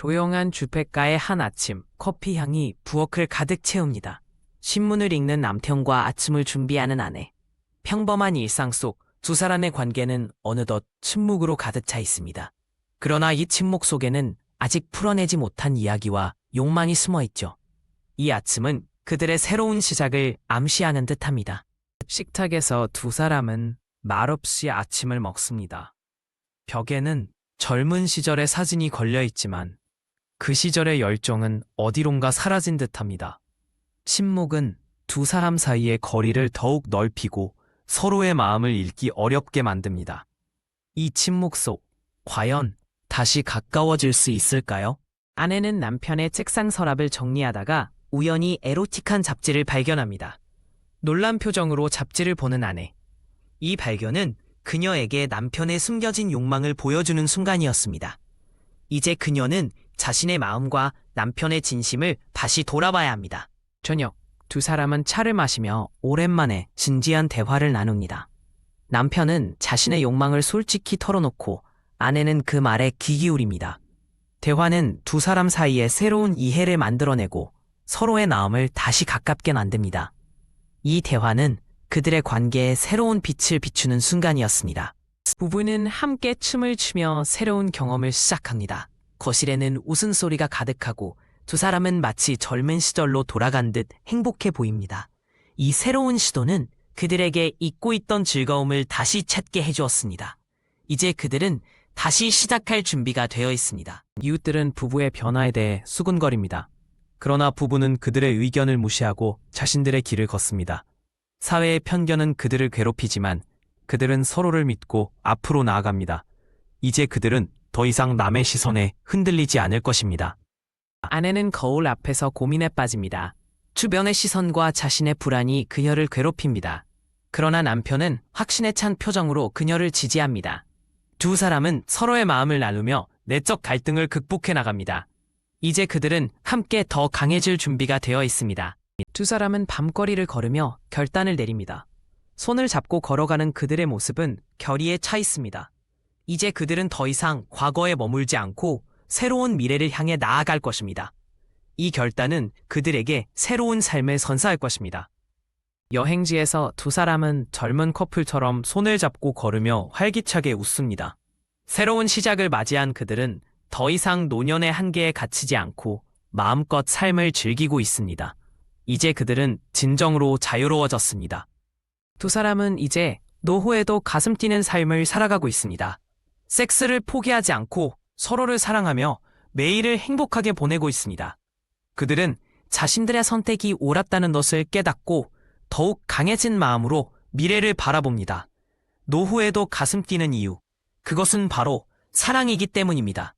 조용한 주택가의 한 아침, 커피 향이 부엌을 가득 채웁니다. 신문을 읽는 남편과 아침을 준비하는 아내. 평범한 일상 속 두 사람의 관계는 어느덧 침묵으로 가득 차 있습니다. 그러나 이 침묵 속에는 아직 풀어내지 못한 이야기와 욕망이 숨어 있죠. 이 아침은 그들의 새로운 시작을 암시하는 듯 합니다. 식탁에서 두 사람은 말없이 아침을 먹습니다. 벽에는 젊은 시절의 사진이 걸려 있지만 그 시절의 열정은 어디론가 사라진 듯합니다. 침묵은 두 사람 사이의 거리를 더욱 넓히고 서로의 마음을 읽기 어렵게 만듭니다. 이 침묵 속 과연 다시 가까워질 수 있을까요? 아내는 남편의 책상 서랍을 정리하다가 우연히 에로틱한 잡지를 발견합니다. 놀란 표정으로 잡지를 보는 아내. 이 발견은 그녀에게 남편의 숨겨진 욕망을 보여주는 순간이었습니다. 이제 그녀는 자신의 마음과 남편의 진심을 다시 돌아봐야 합니다. 저녁, 두 사람은 차를 마시며 오랜만에 진지한 대화를 나눕니다. 남편은 자신의 욕망을 솔직히 털어놓고 아내는 그 말에 귀 기울입니다. 대화는 두 사람 사이에 새로운 이해를 만들어내고 서로의 마음을 다시 가깝게 만듭니다. 이 대화는 그들의 관계에 새로운 빛을 비추는 순간이었습니다. 부부는 함께 춤을 추며 새로운 경험을 시작합니다. 거실에는 웃음소리가 가득하고 두 사람은 마치 젊은 시절로 돌아간 듯 행복해 보입니다. 이 새로운 시도는 그들에게 잊고 있던 즐거움을 다시 찾게 해주었습니다. 이제 그들은 다시 시작할 준비가 되어 있습니다. 이웃들은 부부의 변화에 대해 수군거립니다. 그러나 부부는 그들의 의견을 무시하고 자신들의 길을 걷습니다. 사회의 편견은 그들을 괴롭히지만 그들은 서로를 믿고 앞으로 나아갑니다. 이제 그들은 더 이상 남의 시선에 흔들리지 않을 것입니다. 아내는 거울 앞에서 고민에 빠집니다. 주변의 시선과 자신의 불안이 그녀를 괴롭힙니다. 그러나 남편은 확신에 찬 표정으로 그녀를 지지합니다. 두 사람은 서로의 마음을 나누며 내적 갈등을 극복해 나갑니다. 이제 그들은 함께 더 강해질 준비가 되어 있습니다. 두 사람은 밤거리를 걸으며 결단을 내립니다. 손을 잡고 걸어가는 그들의 모습은 결의에 차 있습니다. 이제 그들은 더 이상 과거에 머물지 않고 새로운 미래를 향해 나아갈 것입니다. 이 결단은 그들에게 새로운 삶을 선사할 것입니다. 여행지에서 두 사람은 젊은 커플처럼 손을 잡고 걸으며 활기차게 웃습니다. 새로운 시작을 맞이한 그들은 더 이상 노년의 한계에 갇히지 않고 마음껏 삶을 즐기고 있습니다. 이제 그들은 진정으로 자유로워졌습니다. 두 사람은 이제 노후에도 가슴 뛰는 삶을 살아가고 있습니다. 섹스를 포기하지 않고 서로를 사랑하며 매일을 행복하게 보내고 있습니다. 그들은 자신들의 선택이 옳았다는 것을 깨닫고 더욱 강해진 마음으로 미래를 바라봅니다. 노후에도 가슴 뛰는 이유. 그것은 바로 사랑이기 때문입니다.